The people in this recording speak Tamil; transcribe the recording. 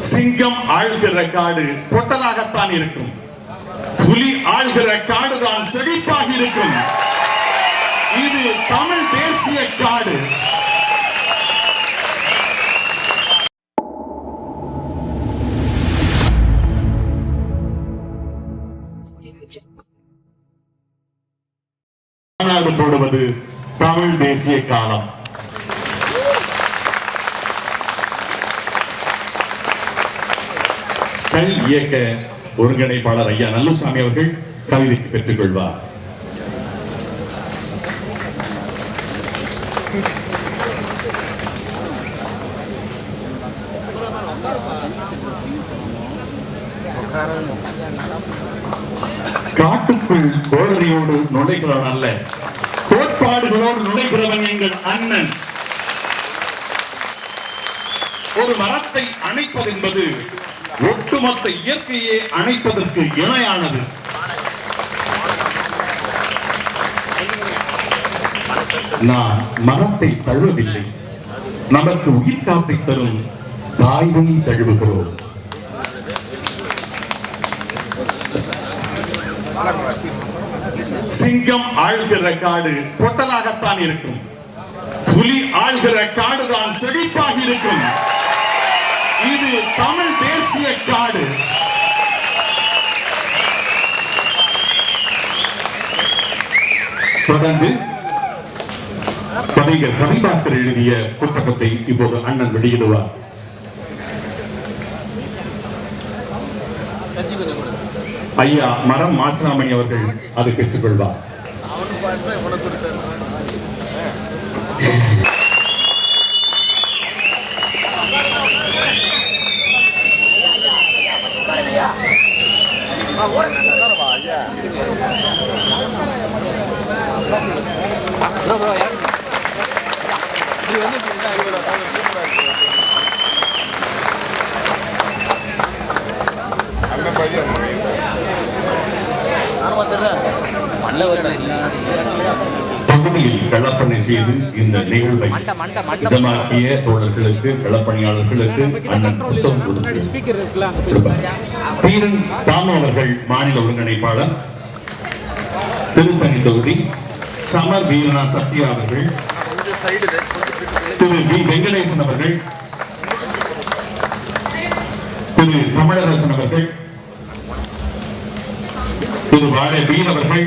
சிங்கம் ஆழ்கிற காடு பொட்டலாகத்தான் இருக்கும். புலி ஆள்கிற காடுதான் செழிப்பாக இருக்கும். இது தமிழ் தேசிய காடு. போடுவது தமிழ் தேசிய காலம். கல் இயக்க ஒருங்கிணைப்பாளர் ஐயா நல்லுசாமி அவர்கள் கவிதைக்கு பெற்றுக் கொள்வார் காட்டுக்குள் கோடரியோடு நுழைகிறவன் அல்ல. கோட்பாடுகளோடு நுழைகிறவன் எங்கள் அண்ணன். ஒரு மரத்தை அணைப்பது என்பது ஒட்டுமொத்த இயற்கையை அணைப்பதற்கு இணையானது. நான் மரத்தை தழுவவில்லை. நமக்கு உயிர் காப்பை தரும் தாய்மை தழுவுகிறோம். சிங்கம் ஆழ்கிற காடு பொட்டலாகத்தான் இருக்கும். புலி ஆழ்கிற காடுதான் செழிப்பாக இருக்கும். இது தமிழ் தேசிய காடு தொடர்ந்து கவிஞர் கவிதாசர் எழுதிய புத்தகத்தை இப்போது அண்ணன் வெளியிடுவார் ஐயா மரம் மாசாமணி அவர்கள் அதை பெற்றுக்கொள்வார் Yeah. பகுதியில் களப்பணி செய்து இந்த நிகழ்வை. நிஜமாக்கிய தோழர்களுக்கு களப்பணியாளர்களுக்கு அண்ணன் புத்தகம் கொடுத்து ஸ்பீக்கர் இருக்குல்ல அங்க போய் கொடுப்பார். தீரன் தாமு அவர்கள் மாநில ஒருங்கிணைப்பாளர் திருத்தணி தொகுதி சமர் வீரனா சத்யா அவர்கள் திரு வி வெங்கடேசன் அவர்கள் திரு தமிழரசன் அவர்கள் திரு வாழை பீன் அவர்கள்